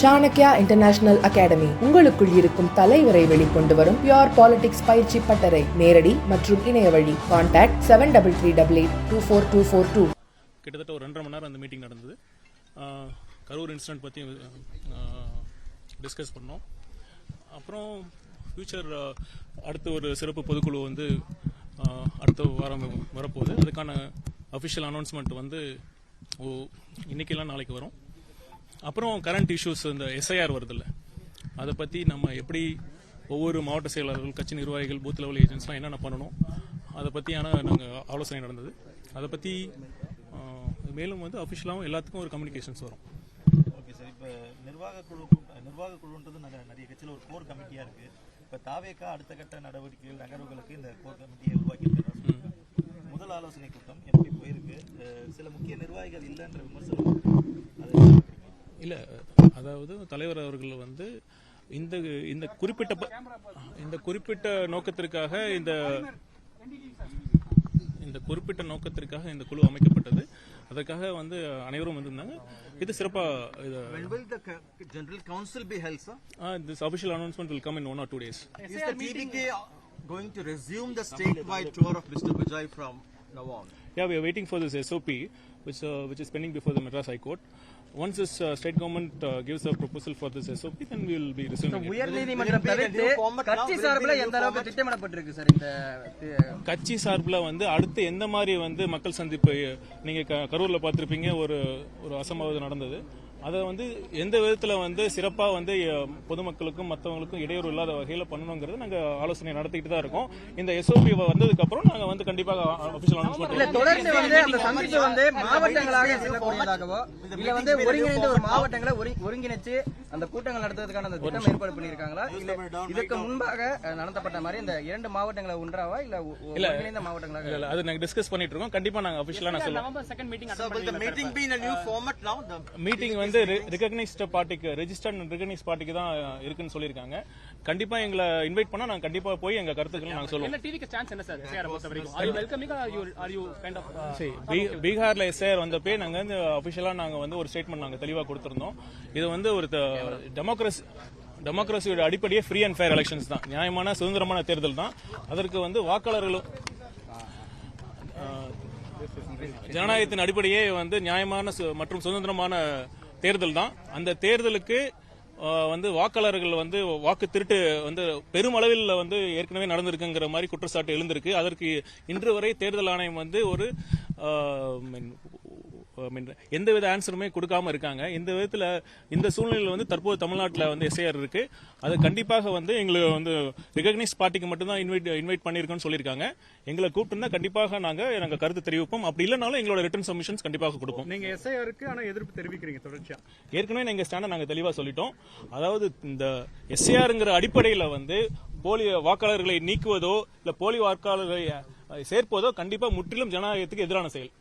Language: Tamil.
சாணக்யா இன்டர்நேஷனல் அகாடமி உங்களுக்குள் இருக்கும் தலைவரை வெளிக்கொண்டு வரும் பியோர் பாலிடிக்ஸ் பயிற்சி பட்டறை. நேரடி மற்றும் இணைய வழி. Contact seven double three double eight two four two four two கிட்டத்தட்ட ஒரு ரெண்டரை மணி நேரம் அந்த மீட்டிங் நடந்தது. கரூர் இன்சிடென்ட் பற்றி டிஸ்கஸ் பண்ணோம். அப்புறம் ஃப்யூச்சர் அடுத்த ஒரு சிறப்பு பொதுக்குழு வந்து அடுத்த வாரம் வரப்போகுது. அதுக்கான அஃபிஷியல் அனௌன்ஸ்மெண்ட் வந்து ஓ இன்னைக்கெல்லாம் நாளைக்கு வரும். அப்புறம் கரண்ட் இஷ்யூஸ் இந்த எஸ்ஐஆர் வருதுல்ல. அதை பற்றி நம்ம எப்படி ஒவ்வொரு மாவட்ட செயலாளர்கள் கட்சி நிர்வாகிகள் பூத் லெவல் ஏஜென்ட்ஸ்லாம் என்னென்ன பண்ணணும் அதை பற்றியான நாங்கள் ஆலோசனை நடந்தது. அதை பற்றி மேலும் வந்து அஃபிஷியலாகவும் எல்லாத்துக்கும் ஒரு கம்யூனிகேஷன்ஸ் வரும். ஓகே சார் இப்போ நிர்வாக குழு நிர்வாக குழுன்றது நிறைய கட்சியில் ஒரு கோர் கமிட்டியாக இருக்கு. இப்போ தாவேக்கா அடுத்த கட்ட நடவடிக்கைகள் நகர்வுகளுக்கு இந்த கோர் கமிட்டியை உருவாக்கி முதல் ஆலோசனை கூட்டம் எப்படி போயிருக்கு? சில முக்கிய நிர்வாகிகள் இல்லைன்ற விமர்சனம் அது இல்லை அதாவது தலைவர் அவர்கள் வந்து இந்த இந்த குறிப்பிட்ட ப- இந்த குறிப்பிட்ட நோக்கத்திற்காக இந்த இந்த குறிப்பிட்ட நோக்கத்திற்காக இந்த குழு அமைக்கப்பட்டது அதற்காக வந்து அனைவரும் வந்திருந்தாங்க இது சிறப்பாக இது When will the co- General Council be held, sir? This official announcement will come in one or two days Is the TBK going to resume the statewide tour of Mr. Vijay from now on? Yeah, we are waiting for this SOP, which uh, which is pending before the Madras High Court. Once this uh, state government uh, gives a proposal for this SOP, then we will be resuming it be a தவிர்த்து? கட்சி சார்பில் எந்த அளவுக்கு? திட்டமிடப்பட்டிருக்கு சார் இந்த கட்சி சார்பில் வந்து அடுத்து எந்த மாதிரி வந்து மக்கள் சந்திப்பு நீங்க க- கரூர்ல பார்த்திருப்பீங்க ஒரு ஒரு அசம்பாவிதம் நடந்தது அதை வந்து எந்த விதத்துல வந்து சிறப்பா வந்து பொதுமக்களுக்கும் மற்றவங்களுக்கும் இடையூறு இல்லாத வகையில பண்ணணுங்கிறது நாங்க ஆலோசனை நடத்திக்கிட்டு தான் இருக்கோம். இந்த எஸ்ஓபி வந்ததுக்கு அப்புறம் நாங்க வந்து கண்டிப்பாக அபிஷியல் தொடர்ந்து வந்து அந்த சந்திப்பு வந்து மாவட்டங்களாக செல்லக்கூடியதாகவோ இல்ல வந்து ஒருங்கிணைந்த ஒரு மாவட்டங்களை ஒருங்கி- ஒருங்கிணைச்சு அந்த கூட்டங்கள் நடத்துறதுக்கான அந்த திட்டம் ஏற்பாடு பண்ணிருக்காங்களா இல்ல இதற்கு முன்பாக நடத்தப்பட்ட மாதிரி இந்த இரண்டு மாவட்டங்களை ஒன்றாவா இல்ல ஒருங்கிணைந்த மாவட்டங்களாக? இல்ல அது நாங்க டிஸ்கஸ் பண்ணிட்டு இருக்கோம். கண்டிப்பா நாங்க அபிஷியலா நான் சொல்லுவோம் Sir, will the meeting be in a new format now? The meeting வந்து ரிகக்னைஸ்ட் பார்ட்டிக்கு ரெஜிஸ்டர்ட் ரிகக்னைஸ் பார்ட்டிக்கு தான் இருக்குன்னு சொல்லியிருக்காங்க. கண்டிப்பா எங்களை இன்வைட் பண்ணா நாங்க கண்டிப்பா போய் எங்க கருத்துக்களை நாங்க சொல்லுவோம். டிவிக்கு சான்ஸ் என்ன சார் சேர பொறுத்த வரைக்கும். Are you welcoming are you are you kind of சரி பீகார்ல எஸ்ஐஆர் வந்தப்பே நாங்க வந்து அபிஷியலா நாங்க வந்து ஒரு ஸ்டேட்மெண்ட் நாங்க தெளிவா கொடுத்திருந்தோம். இது வந்து ஒரு டெமோக்ரஸி டெமோக்ரஸியோட அடிப்படையே ஃப்ரீ அண்ட் ஃபேர் எலெக்ஷன்ஸ் தான். நியாயமான சுதந்திரமான தேர்தல் தான். அதற்கு வந்து வாக்காளர்களும் ஜனநாயகத்தின் அடிப்படையே வந்து நியாயமான மற்றும் சுதந்திரமான தேர்தல் தான். அந்த தேர்தலுக்கு வந்து வாக்காளர்கள் வந்து வாக்கு திருட்டு வந்து பெருமளவில் வந்து ஏற்கனவே நடந்திருக்குங்கிற மாதிரி குற்றச்சாட்டு எழுந்திருக்கு. அதற்கு இன்று வரை தேர்தல் ஆணையம் வந்து ஒரு எந்த வித ஆன்சருமே கொடுக்காம இருக்காங்க. இந்த விதத்துல இந்த சூழ்நிலையில் வந்து தற்போது தமிழ்நாட்டில் வந்து எஸ்ஐஆர் இருக்கு. அது கண்டிப்பாக வந்து எங்களுக்கு வந்து ரிகக்னைஸ் பார்ட்டிக்கு மட்டும்தான் இன்வைட் இன்வைட் பண்ணியிருக்கோம்னு சொல்லியிருக்காங்க. எங்களை கூப்பிட்டுருந்தா கண்டிப்பாக நாங்க எங்க கருத்து தெரிவிப்போம். அப்படி இல்லைனாலும் எங்களோட ரிட்டர்ன் சப்மிஷன்ஸ் கண்டிப்பாக கொடுப்போம். நீங்க எஸ்ஐஆருக்கு ஆனா எதிர்ப்பு தெரிவிக்கிறீங்க தொடர்ச்சியா? ஏற்கனவே எங்க ஸ்டாண்டை நாங்க தெளிவா சொல்லிட்டோம். அதாவது இந்த எஸ்ஏஆர்ங்கிற அடிப்படையில வந்து போலி வாக்காளர்களை நீக்குவதோ இல்ல போலி வாக்காளர்களை சேர்ப்பதோ கண்டிப்பா முற்றிலும் ஜனநாயகத்துக்கு எதிரான செயல்.